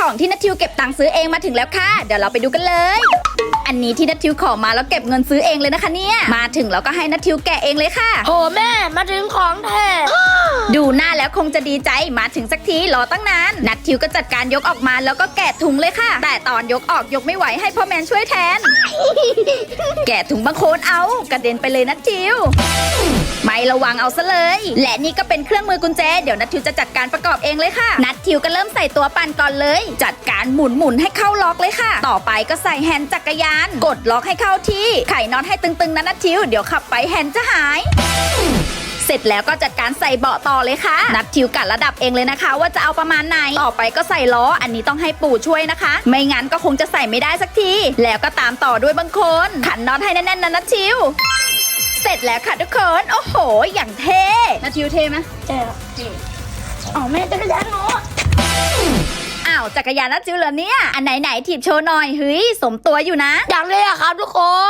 ของที่นัททิวเก็บตังค์ซื้อเองมาถึงแล้วค่ะ เดี๋ยวเราไปดูกันเลย อันนี้ที่นัททิวขอมาแล้วเก็บเงินซื้อเองเลยนะคะเนี่ย มาถึงแล้วก็ให้นัททิวแกะเองเลยค่ะ โหแม่มาถึงของแท้ ดูหน้าแล้วคงจะดีใจมาถึงสักทีรอตั้งนาน นัททิวก็จัดการยกออกมาแล้วก็แกะถุงเลยค่ะ แต่ตอนยกออกยกไม่ไหวให้พ่อแมนช่วยแทน แกะถุงบางโคนเอา กระเด็นไปเลยนัททิว ไม่ระวังเอาซะเลย และนี่ก็เป็นเครื่องมือกุญแจ เดี๋ยวนัททิวจะจัดการประกอบเองเลยค่ะ นัททิวก็เริ่มใส่ตัวปั่นก่อนเลย จัดการหมุนหมุนให้เข้าล็อกเลยค่ะ ต่อไปก็ใส่แฮนด์จักรยาน กดล็อกให้เข้าที่ ไขน็อตให้ตึงๆนะนัททิว เดี๋ยวขับไปแฮนด์จะหาย สร็จแล้วก็จัดการใส่เบาะต่อเลยค่ะ นัดทิวกัดระดับเองเลยนะคะ ว่าจะเอาประมาณไหน ต่อไปก็ใส่ล้อ อันนี้ต้องให้ปู่ช่วยนะคะ ไม่งั้นก็คงจะใส่ไม่ได้สักที แล้วก็ตามต่อด้วยบางคน ขันน็อตให้แน่นๆนะนัดทิว เสร็จแล้วค่ะทุกคน โอ้โห อย่างเท่นัดทิวเท่ไหมใช่ครับเอาแม่จักรยานหนูอ้าวจักรยานนัดทิวเหรอเนี่ย อันไหนๆถีบโชว์หน่อยเฮ้ยสมตัวอยู่นะ อยากเลยอะครับทุกคน